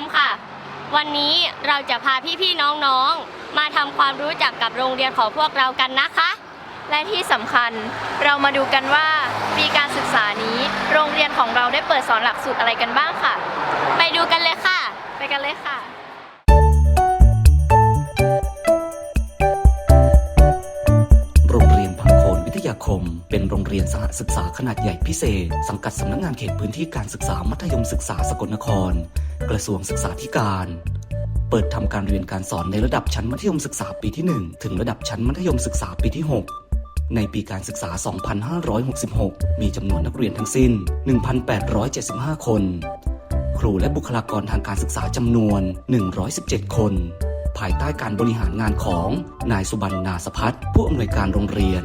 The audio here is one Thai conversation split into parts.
มค่ะ วันนี้เราจะพาพี่ๆน้องๆ มาทำความรู้จักกับโรงเรียนของพวกเรากันนะคะ และที่สำคัญเรามาดูกันว่าปีการศึกษานี้ โรงเรียนของเราได้เปิดสอนหลักสูตรอะไรกันบ้างค่ะ ไปดูกันเลยค่ะ ไปกันเลยค่ะ เรียนสหศึกษาขนาดใหญ่พิเศษ สังกัดสำนักงานเขตพื้นที่การศึกษามัธยมศึกษาสกลนคร กระทรวงศึกษาธิการ เปิดทำการเรียนการสอนในระดับชั้นมัธยมศึกษาปีที่ 1 ถึงระดับชั้นมัธยมศึกษาปีที่ 6ในปีการศึกษา 2566 มีจำนวนนักเรียนทั้งสิ้น 1,875 คน ครูและบุคลากรทางการศึกษาจำนวน 117 คน ภายใต้การบริหารงานของนายสุบรรณาสพัฒน์ผู้อำนวยการโรงเรียน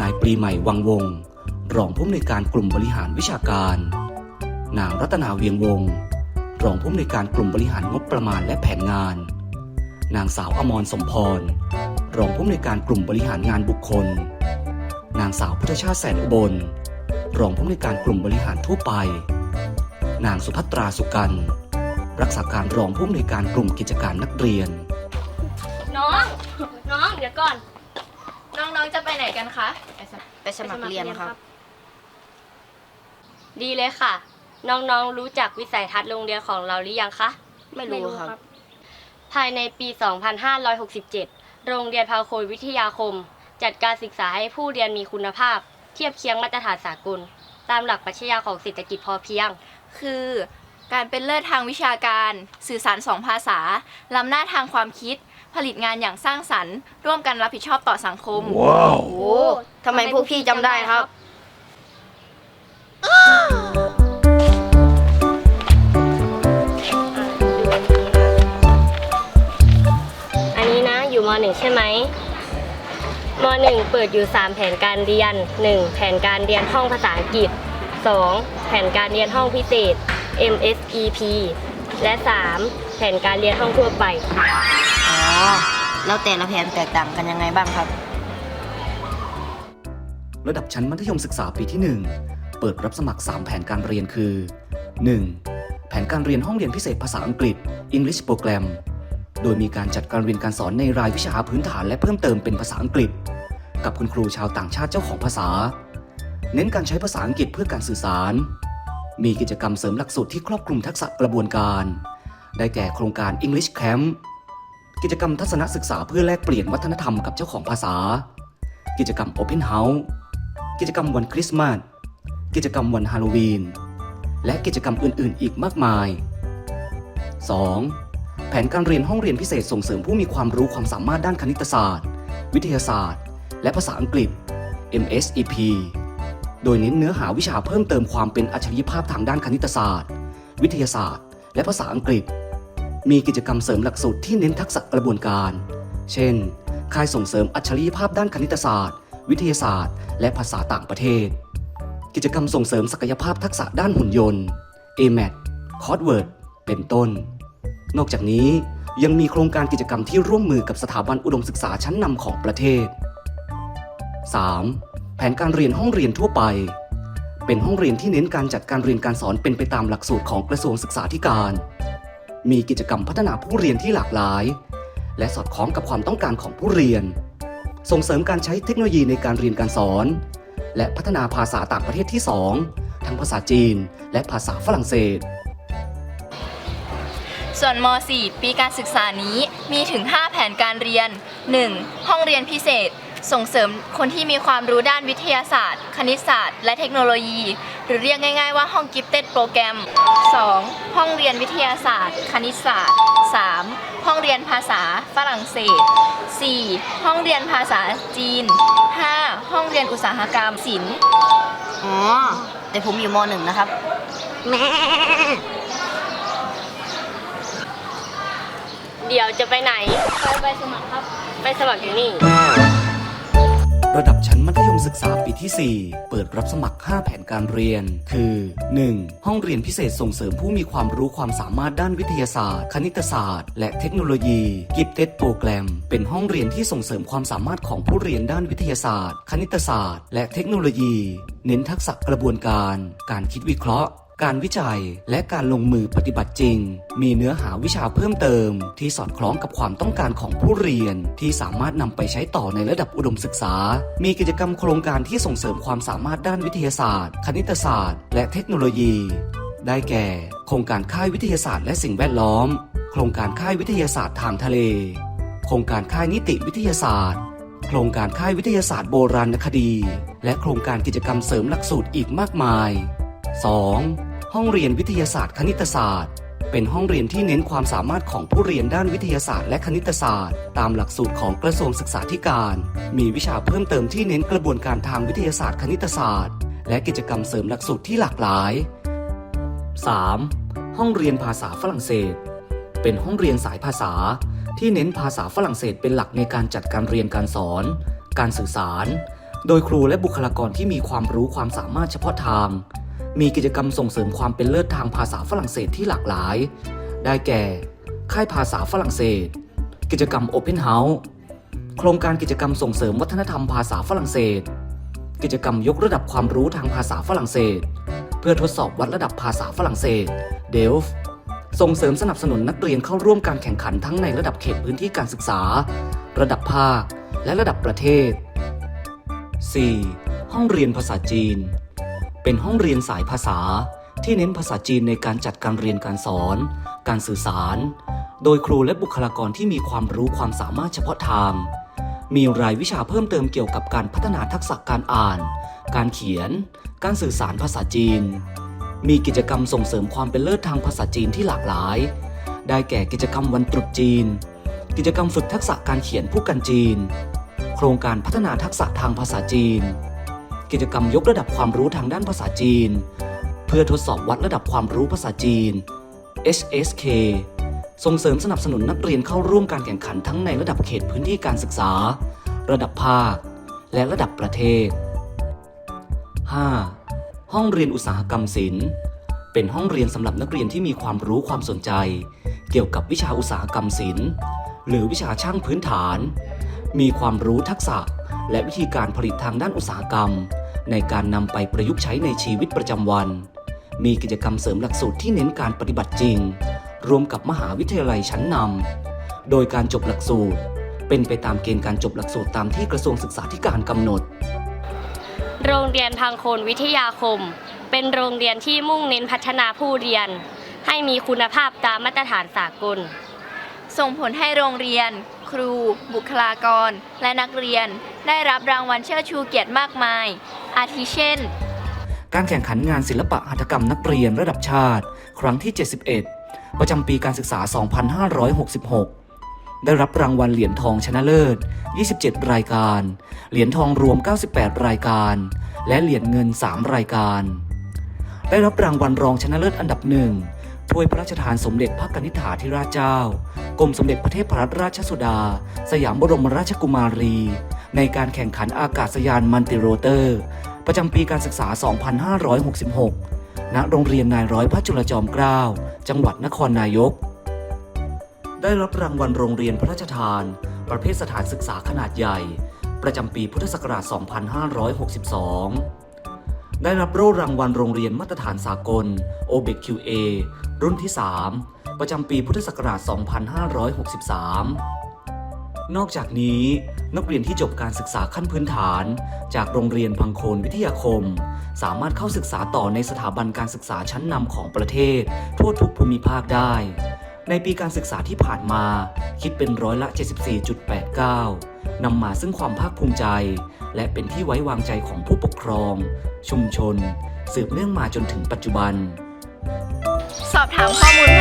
นายปรีใหม่วังวง รองผู้อำนวยการกลุ่มบริหารวิชาการ นางรัตนาเวียงวง รองผู้อำนวยการกลุ่มบริหารงบประมาณและแผนงาน นางสาวอมรสมพร รองผู้อำนวยการกลุ่มบริหารงานบุคคล นางสาวพุทธชาติแสนอุบล รองผู้อำนวยการกลุ่มบริหารทั่วไป นางสุภัตราสุกัน รักษาการรองผู้อำนวยการกลุ่มกิจการนักเรียน น้อง น้อง เดี๋ยวก่อน น้องๆ จะไปไหนกันคะไปสมัครเรียนครับ ดีเลยค่ะ น้องๆ รู้จักวิสัยทัศน์โรงเรียนของเราหรือยังคะ ไม่รู้ครับ ภายในปี 2567 โรงเรียนพาโคนวิทยาคม จัดการศึกษาให้ผู้เรียนมีคุณภาพ เทียบเคียงมาตรฐานสากล ตามหลักปรัชญาของเศรษฐกิจพอเพียง คือการเป็นเลิศทางวิชาการ สื่อสารสองภาษา ล้ำหน้าทางความคิด ผลิตงานอย่างสร้างสรรค์ ร่วมกันรับผิดชอบต่อสังคมโอ้ทำไมพวกพี่จำได้ครับ อันนี้นะอยู่ม .1 ใช่ไหมม .1 เปิดอยู่ 3 แผนการเรียน 1. แผนการเรียนห้องภาษาอังกฤษ 2. แผนการเรียนห้องพิเศษ MSEP และ 3. แผนการเรียนห้องทั่วไปอ๋อ แล้วแต่ละแผนแตกต่างกันยังไงบ้างครับ ระดับชั้นมัธยมศึกษาปีที่ 1 เปิดรับสมัคร 3 แผนการเรียนคือ 1. แผนการเรียนห้องเรียนพิเศษภาษาอังกฤษ English Program โดยมีการจัดการเรียนการสอนในรายวิชาพื้นฐานและเพิ่มเติมเป็นภาษาอังกฤษ กับคุณครูชาวต่างชาติเจ้าของภาษา เน้นการใช้ภาษาอังกฤษเพื่อการสื่อสาร มีกิจกรรมเสริมหลักสูตรที่ครอบคลุมทักษะกระบวนการ ได้แก่โครงการ English Camp กิจกรรมทัศนศึกษาเพื่อแลกเปลี่ยนวัฒนธรรมกับเจ้าของภาษา กิจกรรม Open House กิจกรรมวันคริสต์มาส กิจกรรมวันฮาโลวีน และกิจกรรมอื่น ๆ อีกมากมาย 2. แผนการเรียนห้องเรียนพิเศษส่งเสริมผู้มีความรู้ความสามารถด้านคณิตศาสตร์ วิทยาศาสตร์ และภาษาอังกฤษ MSEP โดยเน้นเนื้อหาวิชาเพิ่มเติมความเป็นอัจฉริยภาพทางด้านคณิตศาสตร์ วิทยาศาสตร์ และภาษาอังกฤษ มีกิจกรรมเสริมหลักสูตรที่เน้นทักษะกระบวนการ เช่น ค่ายส่งเสริมอัจฉริยภาพด้านคณิตศาสตร์ วิทยาศาสตร์ และภาษาต่างประเทศ กิจกรรมส่งเสริมศักยภาพทักษะด้านหุ่นยนต์ AMAT c o d w o r d เป็นต้น นอกจากนี้ยังมีโครงการกิจกรรมที่ร่วมมือกับสถาบันอุดมศึกษาชั้นนำของประเทศ 3. แผนการเรียนห้องเรียนทั่วไป เป็นห้องเรียนที่เน้นการจัดการเรียนการสอนเป็นไปตามหลักสูตรของกระทรวงศึกษาธิการ มีกิจกรรมพัฒนาผู้เรียนที่หลากหลาย และสอดคล้องกับความต้องการของผู้เรียน ส่งเสริมการใช้เทคโนโลยีในการเรียนการสอน และพัฒนาภาษาต่างประเทศที่ 2 ทั้งภาษาจีน และภาษาฝรั่งเศส ส่วนม .4 ปีการศึกษานี้มีถึง 5 แผนการเรียน 1. ห้องเรียนพิเศษ ส่งเสริมคนที่มีความรู้ด้านวิทยาศาสตร์ คณิตศาสตร์ และเทคโนโลยี หรือเรียกง่าย ๆ ว่าห้องกิฟเต็ดโปรแกรม 2. ห้องเรียนวิทยาศาสตร์ คณิตศาสตร์ 3. ห้องเรียนภาษาฝรั่งเศส 4. ห้องเรียนภาษาจีน 5. ห้องเรียนอุตสาหกรรมศิลป์อ๋อแต่ผมอยู่มหนึ่งนะครับเดี๋ยวจะไปไหน ไปไปสมัครครับ ไปสมัครอยู่นี่ ระดับชั้นมัธยมศึกษาปีที่ 4 เปิดรับสมัคร 5 แผนการเรียน คือ 1. ห้องเรียนพิเศษส่งเสริมผู้มีความรู้ความสามารถด้านวิทยาศาสตร์ คณิตศาสตร์ และเทคโนโลยี Gifted Program เป็นห้องเรียนที่ส่งเสริมความสามารถของผู้เรียนด้านวิทยาศาสตร์ คณิตศาสตร์ และเทคโนโลยี เน้นทักษะกระบวนการ การคิดวิเคราะห์การวิจัยและการลงมือปฏิบัติจริง มีเนื้อหาวิชาเพิ่มเติม ที่สอดคล้องกับความต้องการของผู้เรียน ที่สามารถนำไปใช้ต่อในระดับอุดมศึกษา มีกิจกรรมโครงการที่ส่งเสริมความสามารถด้านวิทยาศาสตร์ คณิตศาสตร์ และเทคโนโลยี ได้แก่ โครงการค่ายวิทยาศาสตร์และสิ่งแวดล้อม โครงการค่ายวิทยาศาสตร์ทางทะเล โครงการค่ายนิติวิทยาศาสตร์โครงการค่ายวิทยาศาสตร์โบราณคดี และโครงการกิจกรรมเสริมหลักสูตรอีกมากมาย 2. ห้องเรียนวิทยาศาสตร์คณิตศาสตร์ เป็นห้องเรียนที่เน้นความสามารถของผู้เรียนด้านวิทยาศาสตร์และคณิตศาสตร์ ตามหลักสูตรของกระทรวงศึกษาธิการ มีวิชาเพิ่มเติมที่เน้นกระบวนการทางวิทยาศาสตร์คณิตศาสตร์ และกิจกรรมเสริมหลักสูตรที่หลากหลาย 3. ห้องเรียนภาษาฝรั่งเศส เป็นห้องเรียนสายภาษา ที่เน้นภาษาฝรั่งเศสเป็นหลักในการจัดการเรียนการสอน การสื่อสาร โดยครูและบุคลากรที่มีความรู้ความสามารถเฉพาะทาง มีกิจกรรมส่งเสริมความเป็นเลิศทางภาษาฝรั่งเศสที่หลากหลาย ได้แก่ ค่ายภาษาฝรั่งเศส กิจกรรม Open House โครงการกิจกรรมส่งเสริมวัฒนธรรมภาษาฝรั่งเศส กิจกรรมยกระดับความรู้ทางภาษาฝรั่งเศส เพื่อทดสอบวัดระดับภาษาฝรั่งเศสเดลฟ์ส่งเสริมสนับสนุนนักเรียนเข้าร่วมการแข่งขันทั้งในระดับเขตพื้นที่การศึกษา ระดับภาค และระดับประเทศ 4. ห้องเรียนภาษาจีน เป็นห้องเรียนสายภาษาที่เน้นภาษาจีนในการจัดการเรียนการสอน การสื่อสาร โดยครูและบุคลากรที่มีความรู้ความสามารถเฉพาะทาง มีรายวิชาเพิ่มเติมเกี่ยวกับการพัฒนาทักษะการอ่าน การเขียน การสื่อสารภาษาจีน มีกิจกรรมส่งเสริมความเป็นเลิศทางภาษาจีนที่หลากหลาย ได้แก่กิจกรรมวันตรุษจีน กิจกรรมฝึกทักษะการเขียนผู้กันจีน โครงการพัฒนาทักษะทางภาษาจีน กิจกรรมยกระดับความรู้ทางด้านภาษาจีน เพื่อทดสอบวัดระดับความรู้ภาษาจีน HSK ส่งเสริมสนับสนุนนักเรียนเข้าร่วมการแข่งขันทั้งในระดับเขตพื้นที่การศึกษา ระดับภาค และระดับประเทศ 5. ห้องเรียนอุตสาหกรรมศิลป์เป็นห้องเรียนสำหรับนักเรียนที่มีความรู้ความสนใจ เกี่ยวกับวิชาอุตสาหกรรมศิลป์หรือวิชาช่างพื้นฐาน มีความรู้ทักษะ และวิธีการผลิตทางด้านอุตสาหกรรม ในการนำไปประยุกต์ใช้ในชีวิตประจำวัน มีกิจกรรมเสริมหลักสูตรที่เน้นการปฏิบัติจริง รวมกับมหาวิทยาลัยชั้นนำโดยการจบหลักสูตร เป็นไปตามเกณฑ์การจบหลักสูตรตามที่กระทรวงศึกษาธิการกำหนด โรงเรียนพังโคนวิทยาคม เป็นโรงเรียนที่มุ่งเน้นพัฒนาผู้เรียน ให้มีคุณภาพตามมาตรฐานสากล ส่งผลให้โรงเรียน ครู บุคลากร และนักเรียน ได้รับรางวัลเชิดชูเกียรติมากมาย อาทิเช่น การแข่งขันงานศิลปะหัตถกรรมนักเรียนระดับชาติ ครั้งที่ 71 ประจำปีการศึกษา 2566 ได้รับรางวัลเหรียญทองชนะเลิศ 27 รายการ เหรียญทองรวม 98 รายการ และเหรียญเงิน 3 รายการ ได้รับรางวัลรองชนะเลิศอันดับหนึ่งถ้วยพระราชทานสมเด็จพระกนิษฐาธิราชเจ้า กรมสมเด็จพระเทพรัตนราชสุดา สยามบรมราชกุมารี ในการแข่งขันอากาศยานมันติโรเตอร์ ประจำปีการศึกษา 2566 ณ โรงเรียนนายร้อยพระจุลจอมเกล้า จังหวัดนครนายก ได้รับรางวัลโรงเรียนพระราชทาน ประเภทสถานศึกษาขนาดใหญ่ ประจำปีพุทธศักราช 2562ได้รับโล่รางวัลโรงเรียนมาตรฐานสากล o b e q a รุ่นที่ 3 ประจำปีพุทธศักราช 2563 นอกจากนี้ นักเรียนที่จบการศึกษาขั้นพื้นฐาน จากโรงเรียนพังโคนวิทยาคม สามารถเข้าศึกษาต่อในสถาบันการศึกษาชั้นนำของประเทศ ทั่วทุกภูมิภาคได้ ในปีการศึกษาที่ผ่านมา คิดเป็นร้อยละ 74.89 นำมาซึ่งความภาคภูมิใจ และเป็นที่ไว้วางใจของผู้ปกครอง ชุมชน สืบเนื่องมาจนถึงปัจจุบัน สอบถามข้อมูล